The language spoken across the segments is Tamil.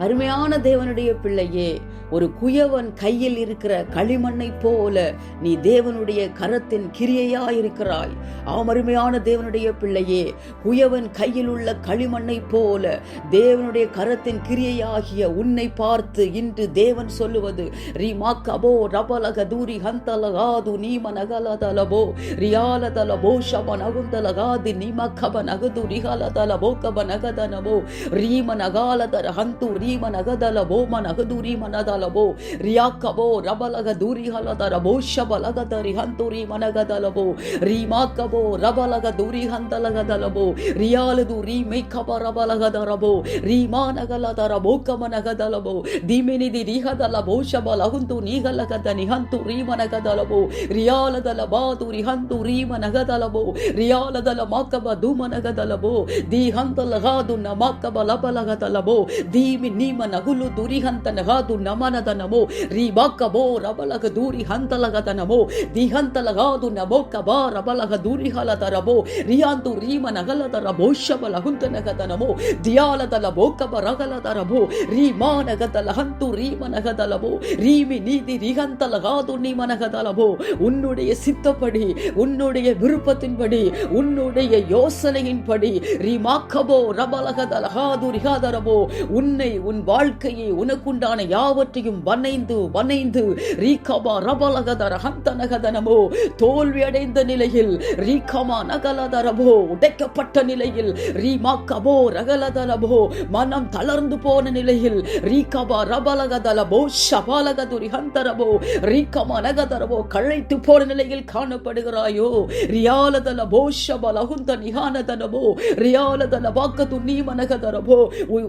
அருமையான தேவனுடைய பிள்ளையே ஒரு குயவன் கையில் இருக்கிற களிமண்ணை போல நீ தேவனுடைய கரத்தின் கிரியையா இருக்கிறாய் ஆம் அருமையான தேவனுடைய பிள்ளையே குயவன் கையில் உள்ள களிமண்ணை போல தேவனுடைய கரத்தின் கிரியையாகிய உன்னை பார்த்து இன்று தேவன் சொல்லுவது ரீமாக்கபோ ரபலக தூரி ஹந்தலகாது நீம நீமனகலதலபோ ரியாலதலபோ ஷப நகுந்தலகாதி நீமக்கப நகது ரிஹலதலபோ கப நகதனபோ ரீம நகாலதர ஹந்தூர் ஹரீமன் அகதலபோ மன் அகதுரி மனதலபோ ரியாக்கபோ ரபலக தூரி ஹலத ரபோ ஷபலகத ரிஹந்துரி மனகதலபோ ரீமாக்கபோ ரபலக தூரி ஹந்தலகதலபோ ரியாலது ரீமை கபரபலகதரபோ ரீமானகலதரபோ கமனகதலபோ தீமினிதி ரிஹதலபோ ஷபலகுந்து நீகலகத நிஹந்து ரீமனகதலபோ ரியாலதல பாது ரிஹந்து ரீமனகதலபோ ரியாலதல மாக்கப தூமனகதலபோ தீஹந்தலகாது நமாக்கப லபலகதலபோ தீமின் ರೀಮ ನಗದಲಬೋ ರಿಯಾಲದಲ ಮಾಕಬ ಧೂಮ ನಗದಲಬೋ the ಹಂತಲಗಾದು ನಮಾಕಬ ಲಬಲಗದಲಬೋ ದೀಮಿ ನೀಮ ನಗುಲು ದುರಿಹಂತ ನಗಾದು ನಮನದ Namo ರೀಬಾಕಬೋ ರಬಲಗ ದೂರಿ ಹಂತಲಗದ Namo the ಹಂತಲಗಾದು ನಮೋಕಬ ರಬಲಗ ದೂರಿ ಹಲದ ರಬೋ ರಿಯಾಂತು ರೀಮ ನಗಲದ ರಬೋ Shabala ಹುಂತ ನಗದ ನಮೋ ದಿಯಾಲದಲ ಬೋಕಬ ರಗಲದ ರಬೋ ರೀಮಾ ನಗದಲ ಹಂತು ರೀಮ நகதலவோ ரீமி நீதி ரிகந்தலகாது நீ மனகதலவோ உன்னுடைய சித்தப்படி உன்னுடைய விருப்பத்தின்படி உன்னுடைய யோசனையின்படி ரீமாக்கபோ ரபலகதலகாது ரிகாதரவோ உன்னை உன் வாழ்க்கையை உனக்குண்டான யாவற்றையும் வனைந்து வனைந்து ரீகமா ரபலகதர ஹந்தனகதனமோ தோல்வி அடைந்த நிலையில் ரீகமா நகலதரபோ உடைக்கப்பட்ட நிலையில் ரீமாக்கபோ ரகலதலபோ மனம் தளர்ந்து போன நிலையில் ரீகமா ரபலகதலபோ ஷபாலகதுரி ஹந்தரபோ ரீகமா நகதரபோ கழைத்து போன நிலையில் காணப்படுகிறாயோ? ரியாலதலபோ ஷபலகுந்த நிகானதனபோ ரியாலதல வாக்கது நீமனகதரபோ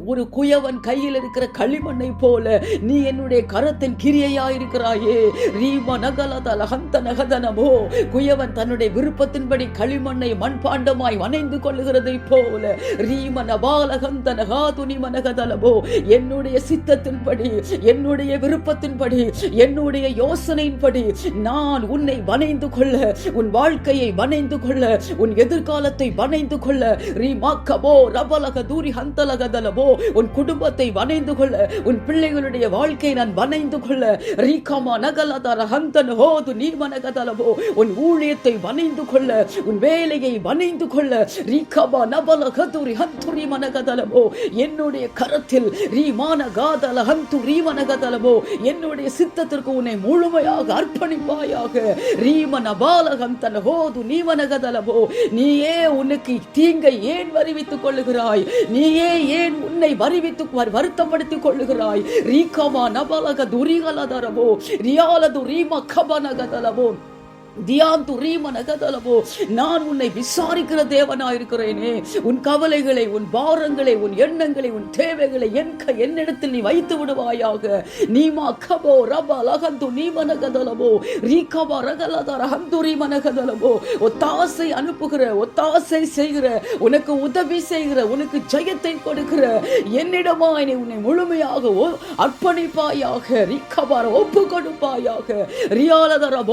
ஒரு குயவன் கையில் இருக்கிற களிமண்ணை போல நீ என்னுடைய கரத்தின் கிரியையா இருக்கிறாயே ரீம நகலத லகந்த நகதனமோ. குயவன் தன்னுடைய விருப்பத்தின்படி களிமண்ணை மண்பாண்டமாய் வனைந்து கொள்ளுகிறதை போல. ரீம நபாலகந்த நகாதுனி மனகதலபோ என்னுடைய சித்தத்தின்படி என்னுடைய விருப்பத்தின்படி என்னுடைய யோசனையின்படி நான் உன்னை வனைந்து கொள்ள உன் வாழ்க்கையை வனைந்து கொள்ள உன் எதிர்காலத்தை வனைந்து கொள்ள. ரீமாக்கபோ ரபலக தூரி ஹந்தலகதலமோ உன் குடும்பத்தை வனைந்து கொள்ள உன் பிள்ளைகளுடைய வாழ்க்கையை நான் வனைந்து கொள்ள. ரீகாமா நகலதர ஹந்தன் ஹோது நீமனகதலவோ உன் ஊழியத்தை வனைந்து கொள்ள உன் வேலையை வனைந்து கொள்ள. ரீகாமா நபல கதுரி ஹந்துரி மனகதலவோ என்னுடைய கரத்தில் ரீமான காதல ஹந்து ரீமனகதலவோ என்னுடைய சித்தத்திற்கு உன்னை முழுமையாக அர்ப்பணிப்பாயாக. ரீமன பாலகம் தன ஹோது நீவனகதலபோ நீயே உனக்கு தீங்கை ஏன் வருவித்துக் கொள்ளுகிறாய்? நீயே ஏன் உன்னை வருவித்து வருத்தப்படுத்திக் கொள்ளுகிறாய். ரீகமா நபலக துரிகலதரவோ ரியாலது ரீம கபனகதலபோ தியாந்து ரீம நகதலவோ நான் உன்னை விசாரிக்கிற தேவனா இருக்கிறேனே உன் கவலைகளை உன் பாரங்களை உன் எண்ணங்களை உன் தேவைகளை என் க- என்னிடத்தில் நீ வைத்து விடுவாயாக. நீமா கபோ ரப லகந்து நீமனகதலவோ ரீகபா ரகலத ரஹந்து ஒத்தாசை அனுப்புகிற ஒத்தாசை செய்கிற உனக்கு உதவி செய்கிற உனக்கு ஜெயத்தை கொடுக்கிற என்னிடமா நீ உன்னை முழுமையாக அர்ப்பணிப்பாயாக ரீகபார ஒப்பு கொடுப்பாயாக ரியாலதர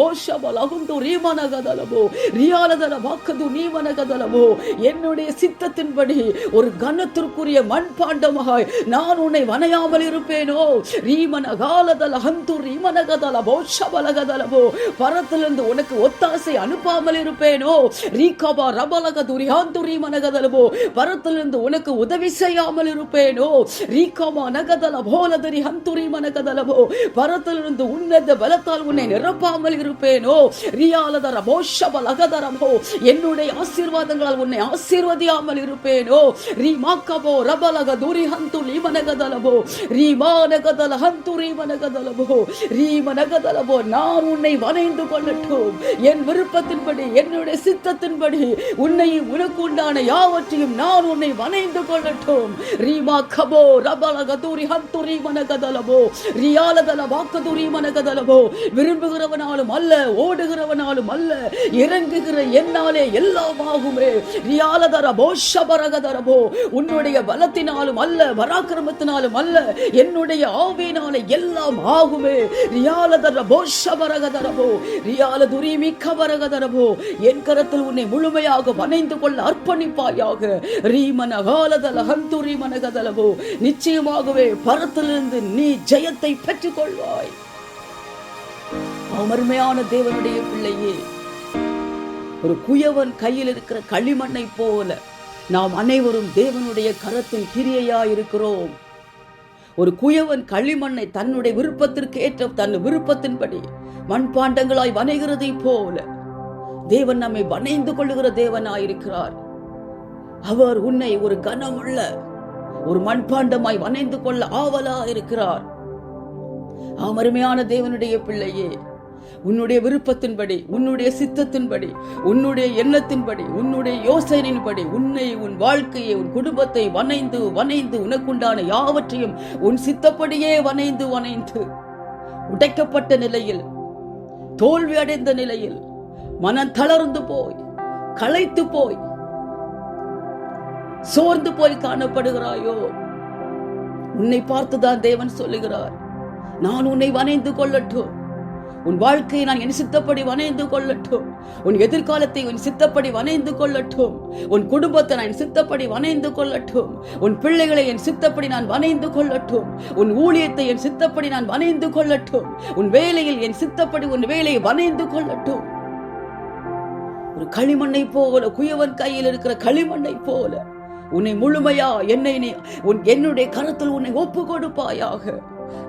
அகுந்து லகுந்து ரீமனகதலபோ ரியாலதல வாக்கது நீமனகதலபோ என்னுடைய சித்தத்தின்படி ஒரு கனத்திற்குரிய மண்பாண்டமாய் நான் உன்னை வனையாமல் இருப்பேனோ? ரீமன காலதல ஹந்து ரீமனகதல போஷபலகதலபோ பரத்திலிருந்து உனக்கு ஒத்தாசை அனுப்பாமல் இருப்பேனோ? ரீகபா ரபலக துரியாந்து ரீமனகதலபோ பரத்திலிருந்து உனக்கு உதவி செய்யாமல் இருப்பேனோ? ரீகமா நகதல போலதரி ஹந்துரி மனகதலபோ பரத்திலிருந்து உன்னத பலத்தால் உன்னை நிரப்பாமல் இருப்பேனோ? ரியாலதர போஷபலகதரபோ என்னுடைய ஆசீர்வாதங்களால் உன்னை ஆசீர்வதியாமல் இருப்பேனோ. ரீமாக்கபோ ரபலக துரி ஹந்து லீமனகதலபோ. ரீமானகதல ஹந்து ரீமனகதலபோ. ரீமனகதலபோ நான் உன்னை வணைந்து கொள்ளட்டும். என் விருப்பத்தின்படி என்னுடைய சித்தத்தின்படி உன்னை உனக்கு உண்டான யாவற்றையும் நான் உன்னை வணைந்து கொள்ளட்டும். ரீமா கபோ ரபலக துரி ஹந்து ரீமனகதலபோ. ரியாலதல வாக்கதுரி மனகதலபோ விரும்புகிறவனாலும் அல்ல ஓடுகிறவன் எவனாலும் அல்ல இறங்குகிற என்னாலே எல்லாம் ஆகுமே ரியாலதர உன்னுடைய பலத்தினாலும் அல்ல பராக்கிரமத்தினாலும் அல்ல என்னுடைய ஆவியினாலே எல்லாம் ஆகுமே. ரியாலதர போஷபரகதரபோ ரியால துரிமிக்க வரகதரபோ என் கரத்தில் உன்னை முழுமையாக வணைந்து கொள்ள அர்ப்பணிப்பாயாக. ரீமனகாலதல ஹந்துரி மனகதலவோ நிச்சயமாகவே பரத்திலிருந்து நீ ஜெயத்தை பெற்றுக்கொள்வாய். அமர்மையான தேவனுடைய பிள்ளையே. ஒரு குயவன் கையில் இருக்கிற களிமண்ணை போல நாம் அனைவரும் தேவனுடைய கரத்தின் கிரியையா இருக்கிறோம் ஒரு குயவன் களிமண்ணை தன்னுடைய விருப்பத்திற்கு ஏற்ற தன் விருப்பத்தின்படி மண்பாண்டங்களாய் வணைகிறதை போல தேவன் நம்மை வணைந்து கொள்ளுகிற தேவனாயிருக்கிறார். அவர் உன்னை ஒரு கனமுள்ள ஒரு மண்பாண்டமாய் வணைந்து கொள்ள ஆவலா இருக்கிறார் ஆம் அருமையான தேவனுடைய பிள்ளையே. உன்னுடைய விருப்பத்தின்படி உன்னுடைய சித்தத்தின்படி உன்னுடைய எண்ணத்தின்படி உன்னுடைய யோசனையின்படி உன்னை உன் வாழ்க்கையை உன் குடும்பத்தை வனைந்து வனைந்து உனக்குண்டான யாவற்றையும் உன் சித்தப்படியே வனைந்து வனைந்து உடைக்கப்பட்ட நிலையில் தோல்வி அடைந்த நிலையில் மனம் தளர்ந்து போய் களைத்து போய் சோர்ந்து போய் காணப்படுகிறாயோ? உன்னை பார்த்துதான் தேவன் சொல்லுகிறார். நான் உன்னை வனைந்து கொள்ளட்டும். உன் வாழ்க்கையை நான் என் சித்தப்படி வணைந்து கொள்ளட்டும். உன் எதிர்காலத்தை உன் சித்தப்படி வணைந்து கொள்ளட்டும். உன் குடும்பத்தை நான் என் சித்தப்படி வணைந்து கொள்ளட்டும். உன் பிள்ளைகளை என் சித்தப்படி நான் வனைந்து கொள்ளட்டும். உன் ஊழியத்தை என் சித்தப்படி நான் வணைந்து கொள்ளட்டும். உன் வேலையில் என் சித்தப்படி உன் வேலையை வணைந்து கொள்ளட்டும். ஒரு களிமண்ணை போல குயவன் கையில் இருக்கிற களிமண்ணை போல உன்னை முழுமையா என்னை நீ உன் என்னுடைய கருத்தில் உன்னை ஒப்பு கொடுப்பாயாக.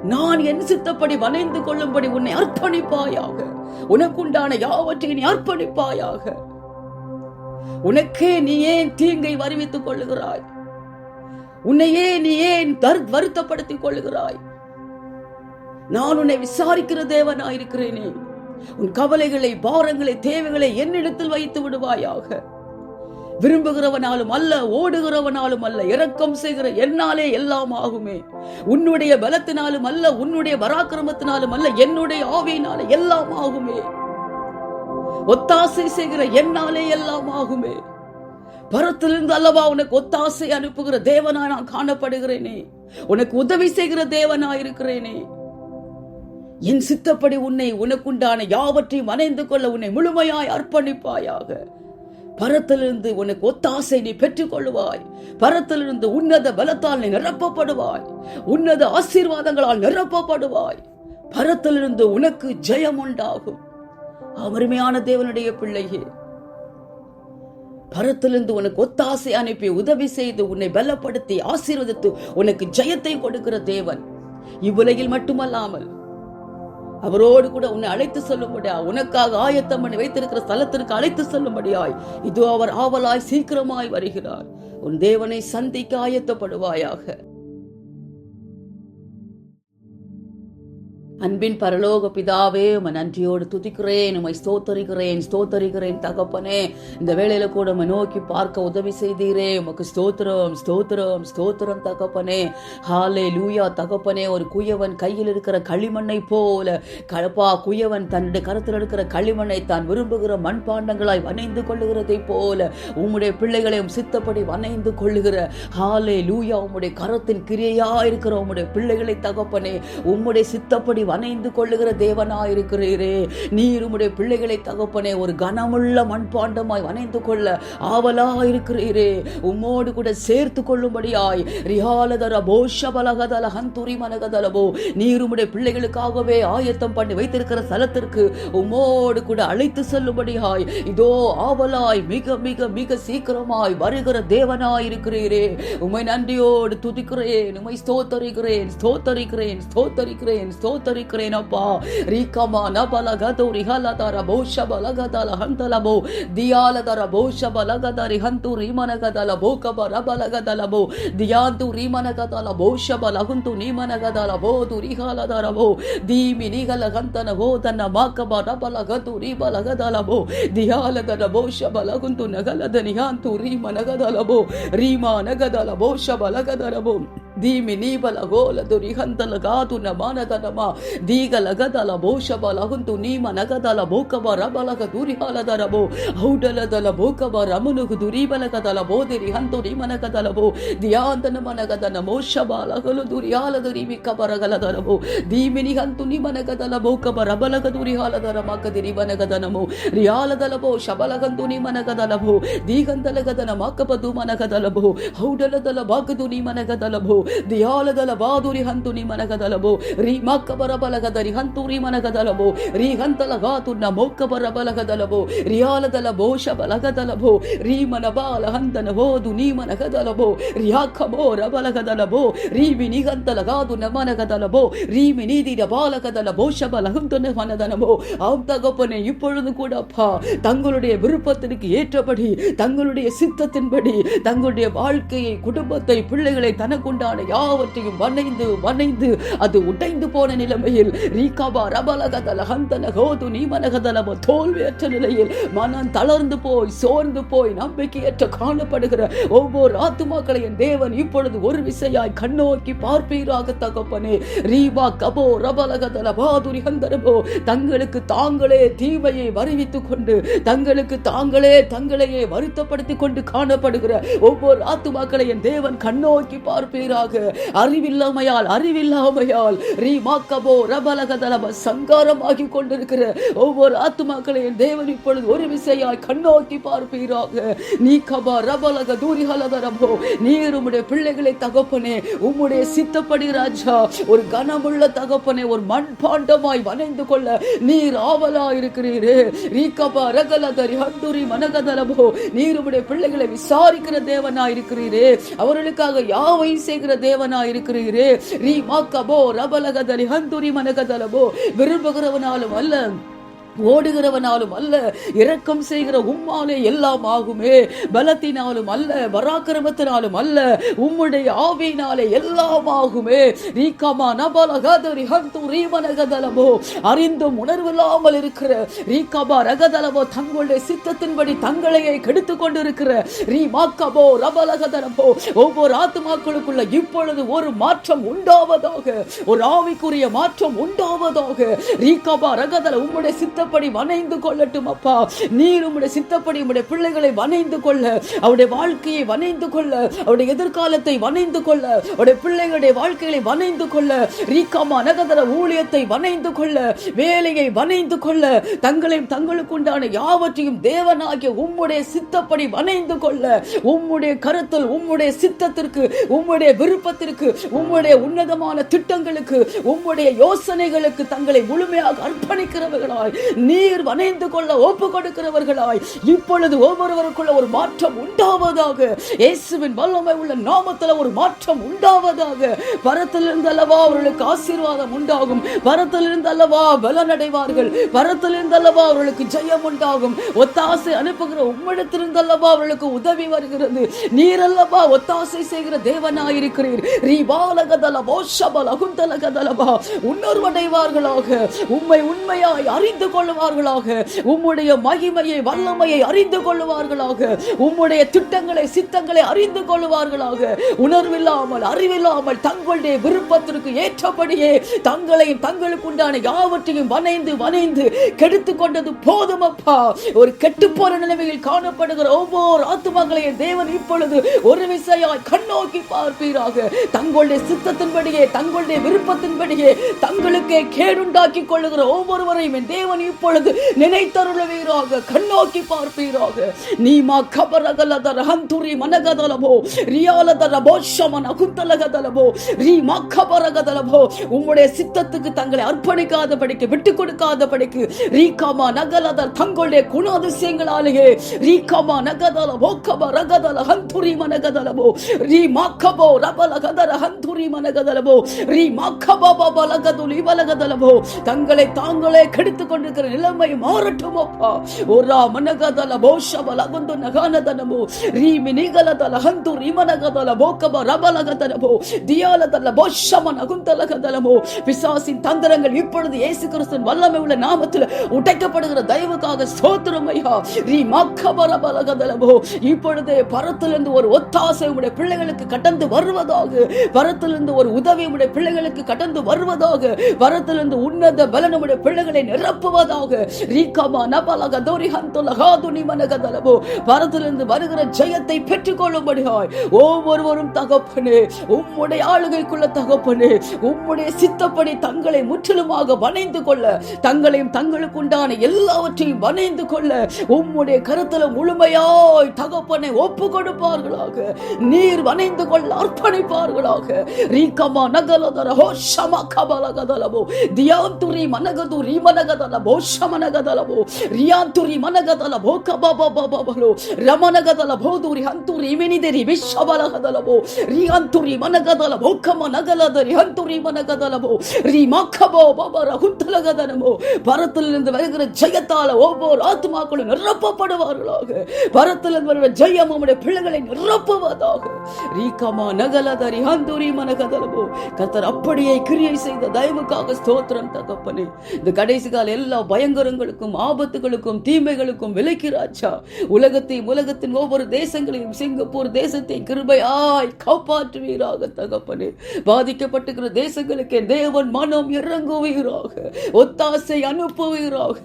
நான் என் சித்தப்படி வளைந்து கொள்ளும்படி உன்னை அர்ப்பணிப்பாயாக. உனக்குண்டான யாவற்றையும் நீ அர்ப்பணிப்பாயாக. உனக்கே நீ ஏன் தீங்கை வருவித்துக் கொள்ளுகிறாய்? உன்னையே நீ ஏன் வருத்தப்படுத்திக் கொள்ளுகிறாய்? நான் உன்னை விசாரிக்கிற தேவனாயிருக்கிறேனே. உன் கவலைகளை பாரங்களை தேவைகளை என்னிடத்தில் வைத்து விடுவாயாக. விரும்புகிறவனாலும் அல்ல ஓடுகிறவனாலும் அல்ல இரக்கம் செய்கிற என்னாலே எல்லாம் ஆகுமே. உன்னுடைய பலத்தினாலும் அல்ல உன்னுடைய பராக்கிரமத்தினாலும் அல்ல என்னுடைய ஆவியினால எல்லாம் ஆகுமே. ஒத்தாசை செய்கிற என்னாலே எல்லாம் ஆகுமே. பரத்திலிருந்து அல்லவா உனக்கு ஒத்தாசை அனுப்புகிற தேவனா நான் காணப்படுகிறேனே. உனக்கு உதவி செய்கிற தேவனா இருக்கிறேனே. என் சித்தப்படி உன்னை உனக்குண்டான யாவற்றையும் அணைந்து கொள்ள உன்னை முழுமையாய் அர்ப்பணிப்பாயாக. பரத்திலிருந்து உனக்கு ஒத்தாசை நீ பெற்றுக்கொள்ளுவாய். பரத்திலிருந்து உன்னத பலத்தால் நீ நிரப்பப்படுவாய். உன்னத ஆசீர்வாதங்களால் நிரப்பப்படுவாய். பரத்திலிருந்து உனக்கு ஜெயம் உண்டாகும். அருமையான தேவனுடைய பிள்ளையே பரத்திலிருந்து உனக்கு ஒத்தாசை அனுப்பி உதவி செய்து உன்னை பலப்படுத்தி ஆசீர்வதித்து உனக்கு ஜெயத்தை கொடுக்கிற தேவன். இவ்வுலகில் மட்டுமல்லாமல் அவரோடு கூட உன்னை அழைத்து செல்லும்படியா? உனக்காக ஆயத்தம் பண்ணி வைத்திருக்கிற ஸ்தலத்திற்கு அழைத்து செல்லும்படியாய். இது அவர் ஆவலாய் சீக்கிரமாய் வருகிறார். உன் தேவனை சந்திக்க ஆயத்தப்படுவாயாக. அன்பின் பரலோக பிதாவே உமை நன்றியோடு துதிக்கிறேன் உமை ஸ்தோத்தரிக்கிறேன் ஸ்தோத்தரிக்கிறேன் தகப்பனே. இந்த வேளையில கூட உம்மை நோக்கி பார்க்க உதவி செய்தீரே. உமக்கு ஸ்தோத்திரம் ஸ்தோத்திரம் ஸ்தோத்திரம் தகப்பனே. ஹாலே லூயா தகப்பனே ஒரு குயவன் கையில் இருக்கிற களிமண்ணை போல கலப்பா குயவன் தன்னுடைய கருத்தில் இருக்கிற களிமண்ணை தான் விரும்புகிற மண்பாண்டங்களாய் வனைந்து கொள்ளுகிறதை போல உம்முடைய பிள்ளைகளையும் சித்தப்படி வனைந்து கொள்ளுகிற ஹாலே லூயா உம்முடைய கரத்தின் கிரியையா இருக்கிற உம்முடைய பிள்ளைகளை தகப்பனே உம்முடைய சித்தப்படி அணைந்து கொள்ளுகிற தேவனாயிருக்கிறீரே. நீர் உம்முடைய பிள்ளைகளை தகப்பனே ஒரு கனமுள்ள மண்பாண்டமாய் அணைந்து கொள்ள ஆவலா இருக்கிறீரே உம்மோடு கூட சேர்த்து கொள்ளும்படியாய். ரியாலதர போஷபலகதல ஹந்துரி மனகதலபோ. நீர் உம்முடைய பிள்ளைகளுக்காகவே ஆயத்தம் பண்ணி வைத்திருக்கிற ஸ்தலத்திற்கு உம்மோடு கூட அழைத்து செல்லும்படியாய். இதோ ஆவலாய் மிக மிக மிக சீக்கிரமாய் வருகிற தேவனாய் இருக்கிறீரே உமை நன்றியோடு துதிக்கிறேன் உம்மை ஸ்தோத்தரிக்கிறேன் ஸ்தோத்தரிக்கிறேன் ஸ்தோத்தரிக்கிறேன் ஸ்தோத்தரிக்கிறேன் அப்பா ரீகமா நபல கதோ ரிஹல தர போஷ பல கதல ஹந்தலபோ. தியால தர போஷ பல கத ரிஹந்து ரீமன கதல போக பர பல கதலபோ தியாந்து ரீமன கதல போஷ பல ஹுந்து நீமன கதல போ துரிகால தரபோ தீமி நிகல ஹந்தன ஹோ தன்ன மாக்கப ரபல கது ரீபல கதலபோ தியால தர போஷ பல குந்து நகலத நிகாந்து ரீமன கதலபோ ரீமா நகதலபோ ಶಬಲ ಕದರಬು మనగదలభో దీగంతలగదన మాకపదు మనగదలభో హౌడలదల బాగదు నీ మనగదలభో ದುರಿಬಲಗದಲ ಬೋದಿರಿ ಹಂತು ನಿಮನಗದಲಬೋ ದಿಯಾಂತನ ಮನಗದನ ಮೋಷಬಾಲಗಲು ದುರಿಯಾಲದ ರಿಮಿಕ್ಕ ಬರಗಲದರಬೋ ದೀಮಿನಿ ಹಂತು ನಿಮನಗದಲ ಬೋಕಬ ರಬಲಗ ದುರಿಹಾಲದರ ಮಕ್ಕದಿರಿ ಮನಗದನಮೋ ರಿಯಾಲದಲಬೋ ಶಬಲಗಂತು ನಿಮನಗದಲಬೋ ದೀಗಂತಲಗದನ ಮಕ್ಕಬದು ಮನಗದಲಬೋ ಔಡಲದಲ ಬಾಗದು ನಿಮನಗದಲಬೋ ದಿಯಾಲದಲ ಬಾದುರಿ ಹಂತು ನಿಮನಗದಲಬೋ ರೀ ಮಕ್ಕಬರ ಬಲಗದರಿ ಹಂತುರಿ ಮನಗದಲಬೋ ರೀ ಹಂತಲ ಗಾತುನ್ನ ಮೊಕ್ಕಬರ ಬಲಗದಲಬೋ ರಿಯಾಲದಲ ಬೋಷ ಬಲಗದಲಬೋ ರೀ ಮನ ಬಾಲ ಹಂತನ ಹೋದು ನೀ ಮನಗದಲಬೋ ರಿಯಾಖಬೋ ರಬಲಗದಲಬೋ ರೀವಿ ನಿಗಂತಲ ಗಾದು ನಮನಗದಲಬೋ ரீமி நீதிட பாலகதல போஷபல ஹுந்தன மனதனமோ ஆம் தகப்பனே இப்பொழுது கூட அப்பா தங்களுடைய விருப்பத்திற்கு ஏற்றபடி தங்களுடைய சித்தத்தின்படி தங்களுடைய வாழ்க்கையை குடும்பத்தை பிள்ளைகளை தனக்குண்டான யாவற்றையும் வனைந்து வனைந்து அது உடைந்து போன நிலைமையில் ரீகாபா ரபலகதல ஹந்தன ஹோது நீமனகதலமோ தோல்வியற்ற நிலையில் மனம் தளர்ந்து போய் சோர்ந்து போய் நம்பிக்கையற்ற காணப்படுகிற ஒவ்வொரு ஆத்துமாக்களையும் தேவன் இப்பொழுது ஒரு விசையாய் கண்ணோக்கி பார்ப்பீராக தகப்பனே. ரீபா கபோ ரபலகதல பாதுரி ஹந்தரபோ தங்களுக்கு தாங்களே தீமையை வருவித்துக் கொண்டு தங்களுக்கு தாங்களே தங்களையே வருத்தப்படுத்திக் கொண்டு காணப்படுகிற ஒவ்வொரு ஆத்துமாக்களையும் தேவன் கண்ணோக்கி பார்ப்பீராக அறிவில்லாமையால் அறிவில்லாமையால் ரீமாக்கபோ ரபலகதலப சங்காரமாகி கொண்டிருக்கிற ஒவ்வொரு ஆத்துமாக்களையும் தேவன் இப்பொழுது ஒரு விசையாய் கண்ணோக்கி பார்ப்பீராக. நீ கபா ரபலக தூரிகலதரபோ நீர் உம்முடைய பிள்ளைகளை தகப்பனே உம்முடைய சித்தப்படி ராஜா ஒரு கனமுள்ள தகப்பனே ஒரு மண்பாண்டமாய் வனைந்து கொள்ள நீர் ஆவலா இருக்கிறீரே ரீகபா ரகலதரி ஹண்டுரி மனகதலபோ நீர் உம்முடைய பிள்ளைகளை விசாரிக்கிற தேவனாய் இருக்கிறீரே அவர்களுக்காக யாவை செய்கிற தேவனா இருக்கிறீரே ரீ மாக்கபோ ரபலகதலி ஹந்துரி மனகதலபோ. விரும்புகிறவனாலும் அல்ல. ஓடுகிறவனாலும் அல்ல இரக்கம் செய்கிற உம்மாலே எல்லாம் ஆகுமே. பலத்தினாலும் அல்ல பராக்கிரமத்தினாலும் அல்ல உம்முடைய ஆவியினாலே எல்லாம் ஆகுமே. ரீகமா நபலகதரி ஹந்து ரீமனகதலமோ அறிந்தும் உணர்வில்லாமல் இருக்கிற ரீகபா ரகதலமோ தங்களுடைய சித்தத்தின்படி தங்களையே கெடுத்து கொண்டிருக்கிற ரீமாக்கபோ ரபலகதலமோ ஒவ்வொரு ஆத்மாக்களுக்குள்ள இப்பொழுது ஒரு மாற்றம் உண்டாவதாக ஒரு ஆவிக்குரிய மாற்றம் உண்டாவதாக ரீகபா ரகதல உம்முடைய சித்த சித்தப்படி வனைந்து கொள்ளட்டும் அப்பா. நீர் உம்முடைய சித்தப்படி உம்முடைய பிள்ளைகளை வனைந்து கொள்ள அவருடைய வாழ்க்கையை வனைந்து கொள்ள அவருடைய எதிர்காலத்தை வனைந்து கொள்ள அவருடைய பிள்ளைகளுடைய வாழ்க்கைகளை வனைந்து கொள்ள ரீகாமா நகதர ஊழியத்தை வனைந்து கொள்ள வேலையை வனைந்து கொள்ள தங்களையும் தங்களுக்கு உண்டான யாவற்றையும் தேவனாகிய உம்முடைய சித்தப்படி வனைந்து கொள்ள உம்முடைய கருத்தில் உம்முடைய சித்தத்திற்கு உம்முடைய விருப்பத்திற்கு உம்முடைய உன்னதமான திட்டங்களுக்கு உம்முடைய யோசனைகளுக்கு தங்களை முழுமையாக அர்ப்பணிக்கிறவர்களாய். நீர் வணைந்து கொள்ள ஒப்பு கொடுக்கிறவர்களாய். இப்பொழுது ஒவ்வொருவருக்குள்ள ஒரு மாற்றம் உண்டாவதாக. இயேசுவின் வல்லமை உள்ள நாமத்தில் ஒரு மாற்றம் உண்டாவதாக. பரத்திலிருந்து அல்லவா அவர்களுக்கு ஆசீர்வாதம் உண்டாகும். பரத்திலிருந்து அல்லவா பலனடைவார்கள். பரத்திலிருந்து அல்லவா அவர்களுக்கு ஜெயம் உண்டாகும். ஒத்தாசை அனுப்புகிற உம்மிடத்திலிருந்து அல்லவா அவர்களுக்கு உதவி வருகிறது. நீர் அல்லவா ஒத்தாசை செய்கிற தேவனாயிருக்கிறீர். ரீபாலகதலபோ ஷபலகுந்தலகதலபா உன்னர்வடைவார்களாக உண்மை உண்மையாய் அறிந்து கொள் கொள்வார்களாக உம்முடைய மகிமையை வல்லமையை அறிந்து கொள்வார்களாக உம்முடைய திட்டங்களை சித்தங்களை அறிந்து கொள்வார்களாக உணர்வில்லாமல் அறிவில்லாமல் தங்களுடைய விருப்பத்திற்கு ஏற்றபடியே தங்களையும் தங்களுக்கு உண்டான யாவற்றையும் வனைந்து வனைந்து கெடுத்து கொண்டது போதும் அப்பா. ஒரு கெட்டுப்போற நிலைமையில் காணப்படுகிற ஒவ்வொரு ஆத்துமங்களையும் தேவன் இப்பொழுது ஒரு விசையாய் கண்ணோக்கி பார்ப்பீராக. தங்களுடைய சித்தத்தின்படியே தங்களுடைய விருப்பத்தின்படியே தங்களுக்கே கேடுண்டாக்கி கொள்ளுகிற ஒவ்வொருவரையும் தேவன் இப்பொழுது நினைத்தருளவீராக கண்ணோக்கி பார்ப்பீராக. நீமா கபரகலதர ஹந்துரி மனகதலபோ ரியாலதர போஷமன் அகுந்தலகதலபோ ரீமா கபரகதலபோ. உம்முடைய சித்தத்துக்கு தங்களை அர்ப்பணிக்காத படிக்கு விட்டு கொடுக்காத படிக்கு ரீகாமா நகலதர் தங்களுடைய குணாதிசயங்களாலேயே ரீகாமா நகதலபோ போக்கப ரகதல ஹந்துரி மனகதலபோ. ரீமா கபோ ரபலகதர ஹந்துரி மனகதலபோ. ரீமா கபப பலகதுலி வலகதலபோ. தங்களை தாங்களே கெடுத்துக் கொண்டிருக்கிற இருக்கிற நிலைமை மாறட்டும் அப்பா ஓரா மனகதல போஷபல அகுந்து நகானதனமோ. ரீமி நிகலதல ஹந்து ரிமனகதல போக்கப ரபலகதனமோ. தியாலதல போஷம நகுந்தலகதலமோ பிசாசின் தந்திரங்கள் இப்பொழுது இயேசு கிறிஸ்தன் வல்லமை உள்ள நாமத்தில் உடைக்கப்படுகிற தயவுக்காக ஸ்தோத்திரம் ஐயா. ரீ மக்கபல பலகதலமோ இப்பொழுதே பரத்திலிருந்து ஒரு ஒத்தாசை உடைய பிள்ளைகளுக்கு கடந்து வருவதாக. பரத்திலிருந்து ஒரு உதவி உடைய பிள்ளைகளுக்கு கடந்து வருவதாக. பரத்திலிருந்து உன்னத பலனுடைய பிள்ளைகளை நிரப்புவதாக. ரீகமா நபலக தோரி ஹந்துல ஹாதுனி மனகதலமோ பரத்திலிருந்து வருகிற ஜெயத்தை பெற்றுக்கொள்ளும்படியாய். ஒவ்வொருவரும் தகப்பனே உம்முடைய ஆளுகைக்குள்ள தகப்பனே உம்முடைய சித்தப்படி தங்களை முற்றிலுமாக வணைந்து கொள்ள தங்களையும் தங்களுக்கு உண்டான எல்லாவற்றையும் வணைந்து கொள்ள உம்முடைய கருத்துல முழுமையாய் தகப்பனை ஒப்பு கொடுப்பார்களாக நீர் வணைந்து கொள்ள அர்ப்பணிப்பார்களாக. ரீகமா நகலதர ஹோ சம கபலகதலமோ தியாந்துரி மனகது ಶಮನಗದಲವೋ ರಿಯಾಂತುರಿ ಮನಗದಲ ಭೋ ಕಬಬಬಬಲೋ ರಮನಗದಲ ಭೋದೂರಿ ಹಂತುರಿ ಇಮಿನಿದೆರಿ ವಿಶ್ವಬಲಗದಲವೋ ರಿಯಾಂತುರಿ ಮನಗದಲ ಭೋಕಮ ನಗಲದರಿ ಹಂತುರಿ ಮನಗದಲವೋ ರಿ ಮಖಬೋ ಬಬರ ಹುತ್ತಲಗದನಮೋ பரத்திலிருந்து வருகிற ஜெயத்தால ஒவ்வொரு ஆத்மாக்களும் நிரப்பப்படுவார்களாக பரத்திலிருந்து வருகிற ஜெயம் உம்முடைய பிள்ளைகளை நிரப்புவதாக ரீகமா நகலதரி ஹந்தூரி மனகதலமோ கத்தர் அப்படியே கிரியை செய்த தயவுக்காக ஸ்தோத்திரம் தகப்பனே இந்த கடைசி கால எல்லா பயங்கரங்களுக்கும் ஆபத்துகளுக்கும் தீமைகளுக்கும் விலக்கிறாச்சா உலகத்தையும் உலகத்தின் ஒவ்வொரு தேசங்களையும் சிங்கப்பூர் தேசத்தை கிருபையாய் காப்பாற்றுவீராக தகப்பனே. பாதிக்கப்பட்டுகிற தேசங்களுக்கு தேவன் மனம் இறங்குவீராக ஒத்தாசை அனுப்புவீராக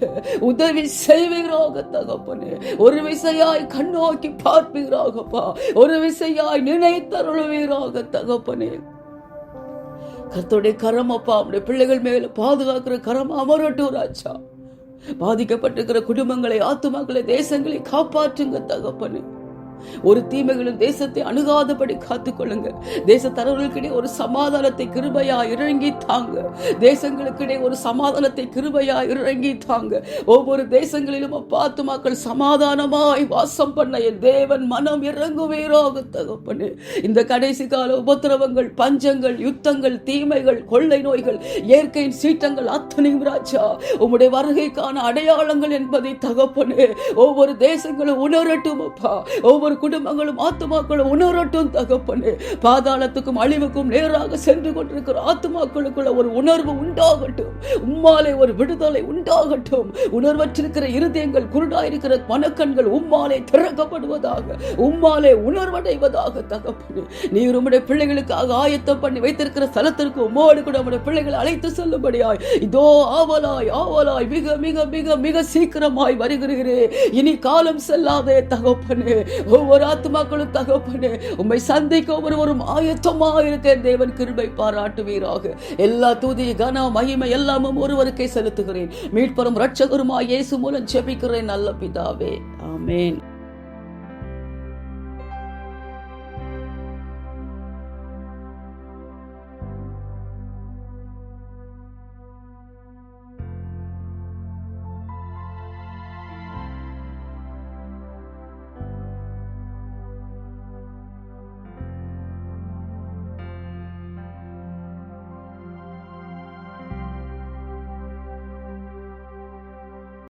உதவி செய்வீராக தகப்பனே. ஒரு விசையாய் கண்ணோக்கி பார்ப்பீராகப்பா. ஒரு விசையாய் நினைத்தருளுவீராக தகப்பனே. கர்த்தருடைய கரம் அப்பா அவருடைய பிள்ளைகள் மேல பாதுகாக்கிற கரம் அமரட்டும் ராஜா. பாதிக்கப்பட்டிருக்கிற குடும்பங்களை ஆத்துமாக்களை தேசங்களை காப்பாற்றுங்க தகப்பனு. ஒரு தீமைகளும் தேசத்தை அணுகாதபடி காத்துக்கொள்ளுங்க தேச தலைவர்களுக்கிடையே ஒரு சமாதானத்தை கிருபையா இறங்கி தாங்க. தேசங்களுக்கிடையே ஒரு சமாதானத்தை கிருபையா இறங்கி தாங்க. ஒவ்வொரு தேசங்களிலும் பார்த்து மக்கள் சமாதானமாய் வாசம் பண்ண என் தேவன் மனம் இறங்குவீராக தகப்பனு. இந்த கடைசி கால உபத்திரவங்கள் பஞ்சங்கள் யுத்தங்கள் தீமைகள் கொள்ளை நோய்கள் இயற்கையின் சீற்றங்கள் அத்தனையும் ராஜா உம்முடைய வருகைக்கான அடையாளங்கள் என்பதை தகப்பனு. ஒவ்வொரு தேசங்களும் உணரட்டும் அப்பா. ஒவ்வொரு ஒவ்வொரு குடும்பங்களும் ஆத்துமாக்களும் உணரட்டும் தகப்பனே. பாதாளத்துக்கும் அழிவுக்கும் நேராக சென்று கொண்டிருக்கிற ஆத்துமாக்களுக்குள்ள ஒரு உணர்வு உண்டாகட்டும். உம்மாலே ஒரு விடுதலை உண்டாகட்டும். உணர்வற்றிருக்கிற இருதயங்கள் குருடாயிருக்கிற மனக்கண்கள் உம்மாலே திறக்கப்படுவதாக உம்மாலே உணர்வடைவதாக தகப்பனே. நீர் உம்முடைய பிள்ளைகளுக்காக ஆயத்தம் பண்ணி வைத்திருக்கிற ஸ்தலத்திற்கு உம்மோடு கூட உம்முடைய பிள்ளைகளை அழைத்து செல்லும்படியாய் இதோ ஆவலாய் ஆவலாய் மிக மிக மிக மிக சீக்கிரமாய் வருகிறீரே. இனி காலம் செல்லாதே தகப்பனே. ஓ ஒவ்வொரு ஆத்மாக்களும் தகப்பனே உண்மை சந்திக்க ஒவ்வொருவரும் ஆயத்தமா இருக்க தேவன் கிருபை பாராட்டுவீராக. எல்லா தூதி கன மகிமை எல்லாமும் ஒருவருக்கே செலுத்துகிறேன். மீட்பரும் ரட்சகருமா இயேசு மூலம் ஜெபிக்கிறேன் நல்ல பிதாவே. ஆமேன்.